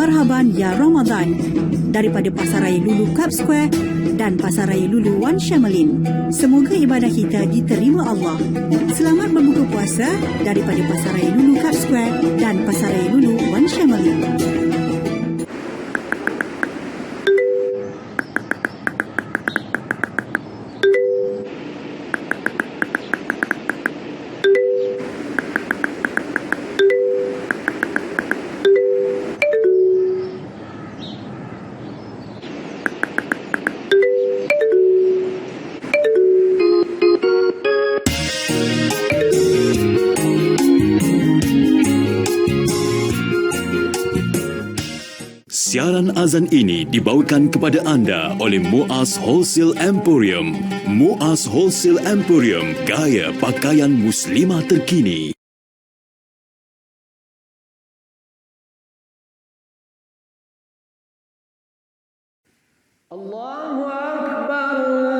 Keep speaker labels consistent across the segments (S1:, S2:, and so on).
S1: Marhaban Ya Ramadan daripada Pasaraya Lulu Cup Square dan Pasaraya Lulu Wan Syamalin. Semoga ibadah kita diterima Allah. Selamat berbuka puasa daripada Pasaraya Lulu Cup Square dan Pasaraya Lulu
S2: Siaran azan ini dibawakan kepada anda oleh Muaz Wholesale Emporium. Muaz Wholesale Emporium, gaya pakaian muslimah terkini.
S3: Allahu Akbar.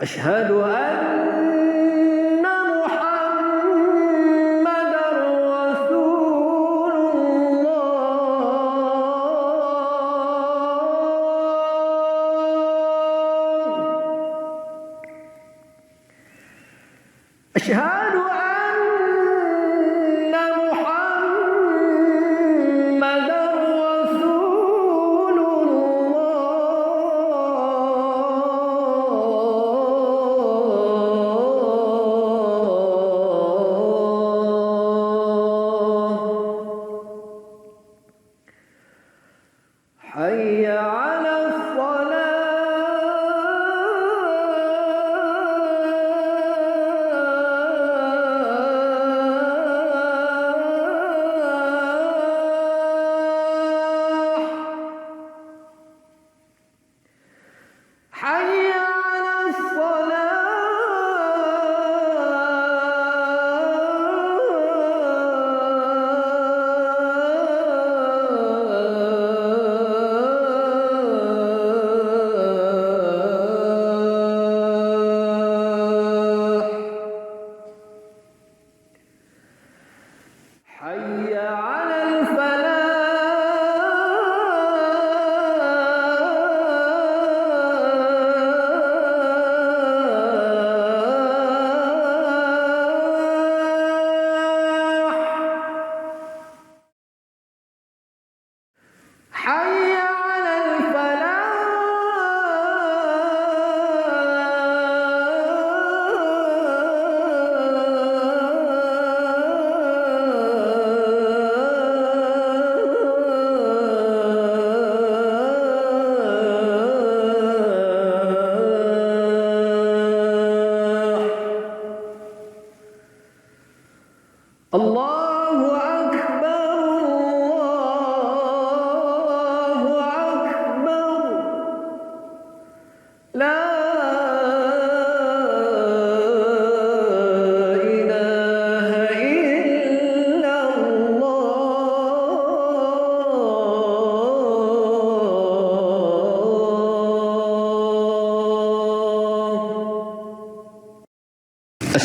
S3: أشهد أن محمدا رسول الله. أشهد حي على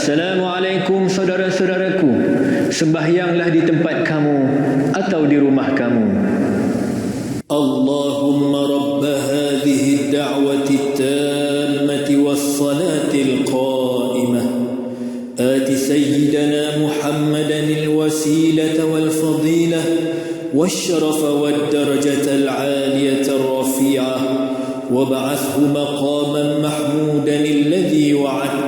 S4: Assalamualaikum saudara-saudaraku. Sembahyanglah di tempat kamu atau di rumah kamu.
S5: اللهم رب هذه الدعوة التامة والصلاة القائمة آت سيدنا محمدا الوسيلة والفضيلة والشرف والدرجة العالية الرفيعة وابعثه مقاما محمودا الذي وعدته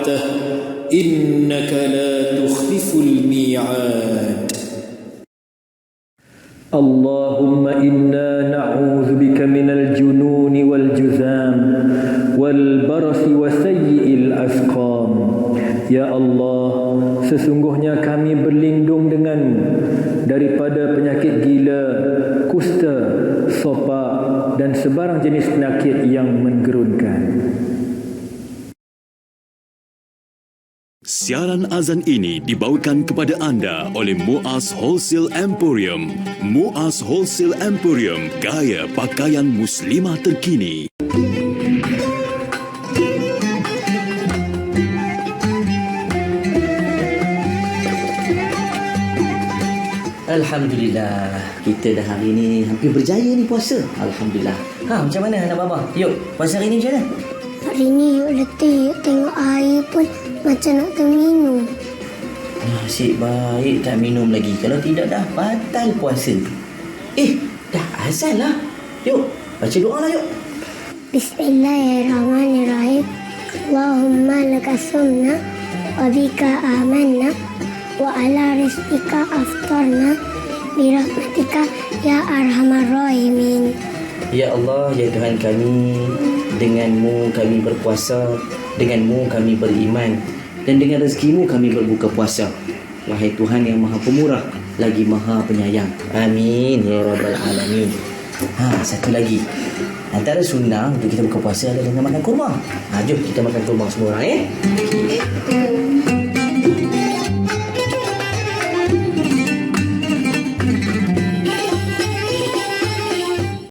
S5: إنك لا تخلف الميعاد
S3: الميعاد اللهم إنا نعوذ بك من الجنون والجذام والبرص وسيء الأسقام Ya Allah, sesungguhnya kami berlindung denganmu daripada penyakit gila, kusta, sopak dan sebarang jenis penyakit yang menggerunkan.
S2: Siaran azan ini dibawakan kepada anda oleh Muaz Wholesale Emporium. Muaz Wholesale Emporium, gaya pakaian muslimah terkini.
S6: Alhamdulillah Kita dah hari ni hampir berjaya ni puasa Alhamdulillah Ha macam mana anak baba? Yuk puasa hari ni macam mana?
S7: Hari ni yuk letih yuk tengok air pun macam nak terminum.
S6: Nasib baik tak minum lagi Kalau tidak dah batal puasa Eh dah azan lah Yuk baca doa lah yuk
S7: Bismillahirrahmanirrahim. Allahumma laka sumna wa bika amanna wa ala rizqika aftarna birahmatika ya arhamar rahimin.
S6: Ya Allah ya Tuhan kami Denganmu kami berpuasa Denganmu kami beriman. Dan dengan rezekimu kami berbuka puasa. Wahai Tuhan yang maha pemurah Lagi maha penyayang. Amin Ya Rabbal Alamin. Ha, satu lagi. Antara sunnah untuk kita buka puasa adalah dengan makan kurma. Ha, Jom kita makan kurma semua orang eh